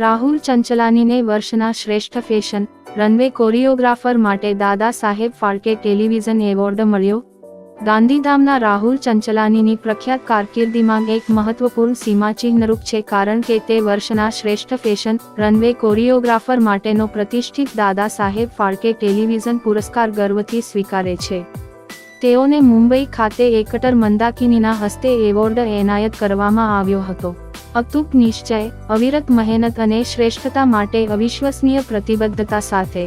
રાહુલ ચંચલાનીને વર્ષના શ્રેષ્ઠ fashion, runway choreographer માટે દાદા સાહેબ ફાળકે ટેલિવિઝન એવોર્ડ મળ્યો. ગાંધીધામના રાહુલ ચંચલાનીની પ્રખ્યાત કારકિર્દીમાં એક મહત્વપૂર્ણ સીમાચિહ્નરૂપ છે કારણ કે તે વર્ષના શ્રેષ્ઠ ફેશન, રનવે કોરિયોગ્રાફર માટેનો પ્રતિષ્ઠિત દાદા સાહેબ ફાળકે ટેલિવિઝન પુરસ્કાર ગર્વથી સ્વીકારે છે. તેઓને મુંબઈ ખાતે એકટર મંદાકિનીના હસ્તે એવોર્ડ એનાયત કરવામાં આવ્યો હતો. અતૂક નિશ્ચય, અવિરત મહેનત અને શ્રેષ્ઠતા માટે અવિશ્વસનીય પ્રતિબદ્ધતા સાથે.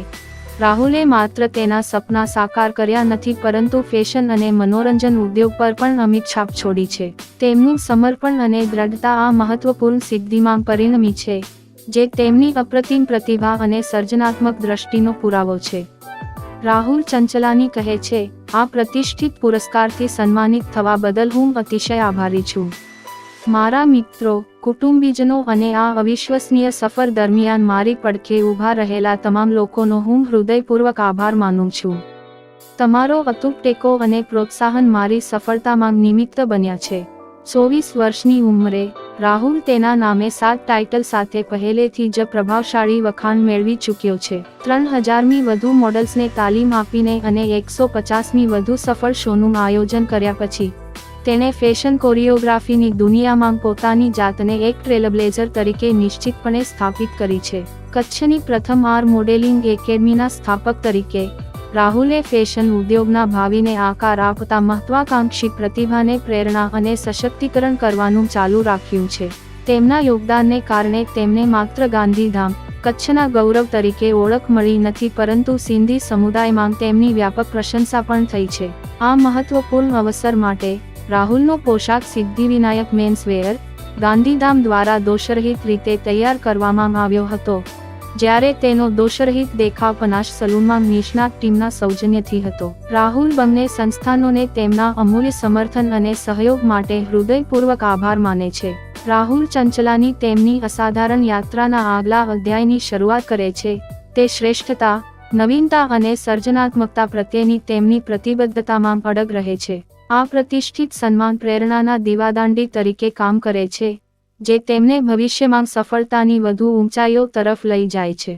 રાહુલે માત્ર તેના સપના સાકાર કર્યા નથી પરંતુ ફેશન અને મનોરંજન ઉદ્યોગ પર પણ અમિત છાપ છોડી છે. તેમનું સમર્પણ અને દ્રઢતા આ મહત્વપૂર્ણ સિદ્ધિમાં પરિણમી છે, જે તેમની અપ્રતિમ પ્રતિભા અને સર્જનાત્મક દ્રષ્ટિનો પુરાવો છે. રાહુલ ચંચલાની કહે છે, આ પ્રતિષ્ઠિત પુરસ્કારથી સન્માનિત થવા બદલ હું અતિશય આભારી છું. મારા મિત્રો, કુટુંબીજનો અને આ અવિશ્વસનીય સફર દરમિયાન મારી પડખે ઊભા રહેલા તમામ લોકોનો હું હૃદયપૂર્વક આભાર માનું છું. તમારો અતૂટ ટેકો અને પ્રોત્સાહન મારી સફળતામાં નિમિત્ત બન્યા છે. ચોવીસ વર્ષની ઉંમરે, રાહુલ તેના નામે સાત ટાઇટલ સાથે પહેલેથી જ પ્રભાવશાળી વખાણ મેળવી ચૂક્યો છે. ત્રણ હજારમી વધુ મોડલ્સને તાલીમ આપીને અને એકસો પચાસમી વધુ સફળ શોનું આયોજન કર્યા પછી, તેણે ફેશન કોરિયોગ્રાફીની દુનિયામાં પોતાની જાતને એક ટ્રેલબ્લેઝર તરીકે નિશ્ચિતપણે સ્થાપિત કરી છે. કચ્છની પ્રથમ આર મોડેલિંગ એકેડમીના સ્થાપક તરીકે રાહુલે ફેશન ઉદ્યોગના ભાવિને આકાર આપતા મહત્વાકાંક્ષી પ્રતિભાને પ્રેરણા અને સશક્તિકરણ કરવાનું ચાલુ રાખ્યું છે. તેમના યોગદાનને કારણે તેમને માત્ર ગાંધીધામ, કચ્છના ગૌરવ તરીકે ઓળખ મળી નથી પરંતુ સિંધી સમુદાયમાં તેમની વ્યાપક પ્રશંસા પણ થઈ છે. આ મહત્વપૂર્ણ અવસર માટે રાહુલનો પોશાક સિદ્ધિવિનાયક મેન્સવેર ગાંધીધામ દ્વારા દોષરહિત રીતે તૈયાર કરવામાં આવ્યો હતો. જ્યારે તેનો દોષરહિત દેખાવ પનાશ સલૂનમાં નિષ્ણાત ટીમના સૌજન્યથી હતો. રાહુલ બંને સંસ્થાનોને તેમના અમૂલ્ય સમર્થન અને સહયોગ માટે હૃદયપૂર્વક આભાર માને છે. રાહુલ ચંચલાની તેમની અસાધારણ યાત્રાના આગલા અધ્યાયની શરૂઆત કરે છે. તે શ્રેષ્ઠતા, નવીનતા અને સર્જનાત્મકતા પ્રત્યેની તેમની પ્રતિબદ્ધતામાં અડગ રહે છે. આ પ્રતિષ્ઠિત સન્માન પ્રેરણાના દીવાદાંડી તરીકે કામ કરે છે. જે તેમને ભવિષ્યમાં સફળતાની વધુ ઊંચાઈઓ તરફ લઈ જાય છે.